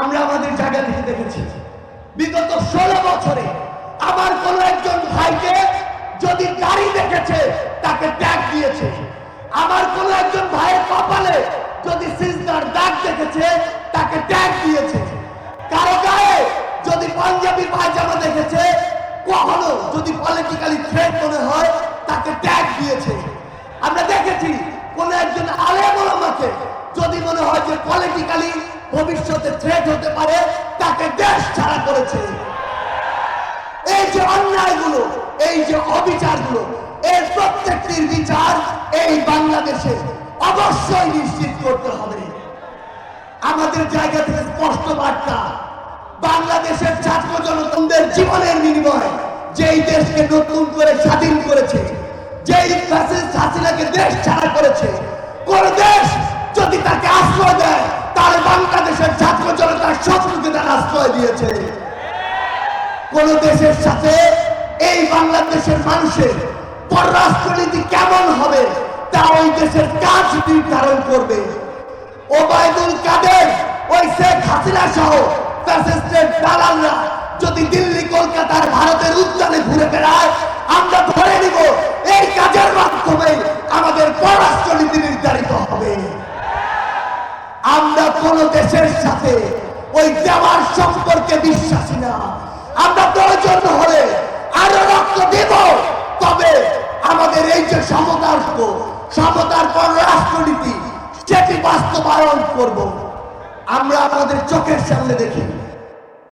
আমরা আমাদের জায়গা থেকে দেখেছি। বিগত ষোলো বছরে আমার কোন একজন ভাইকে যদি গাড়ি দেখেছে, তাকে ট্যাগ দিয়েছে। আমার কোন একজন ভাইয়ের কপালে যদি সিজদার দাগ দেখেছে, তাকে ট্যাগ দিয়েছে। কারও গায়ে যদি পাঞ্জাবি পায়জামা দেখেছে, কখনো যদি পলিটিক্যালি থ্রেট মনে হয়, তাকে ট্যাগ দিয়েছে। আমরা দেখেছি, কোন একজন আলেম হয় যে পলিটিক্যালি ভবিষ্যতে থ্রেট হতে পারে, তাকে দেশ ছাড়া করেছে। এই যে অন্যায়গুলো, এই যে অবিচারগুলো এর প্রত্যেকটির বিচার এই বাংলাদেশে অবশ্যই নিশ্চিত করতে হবে। আমাদের জায়গা থেকে স্পষ্ট বার্তা, বাংলাদেশের ছাত্র জনগণদের জীবনের বিনিময়ে যেই দেশকে নতুন করে স্বাধীন করেছে, যেই হাসিনাকে দেশ ছাড়া করেছে, কোন দেশ তারা দিয়েছে। কোন দেশের সাথে এই বাংলাদেশের মানুষের পররাষ্ট্রনীতি কেমন হবে, তা ওই দেশের কাজ নির্ধারণ করবে। ওবায়দুল কাদের, ওই শেখ হাসিনা সহ ফ্যাসিস্টের দালালরা যদি দিল্লি কলকাতার ভারতের উদ্যানে ঘুরে বেড়ায়, আমরা ধরে নিব এই কাজের মাধ্যমে আমাদের পররাষ্ট্রনীতি নির্ধারিত হবে। আমরা কোন দেশের সাথে ওই দেওয়ার সম্পর্কে বিশ্বাসী না। আমরা প্রয়োজন হলে আরও রক্ত দেব। তবে আমাদের এই যে সমতার সমতার পর রাষ্ট্রনীতি, সেটি বাস্তবায়ন করব। আমরা আমাদের চোখের সামনে দেখি।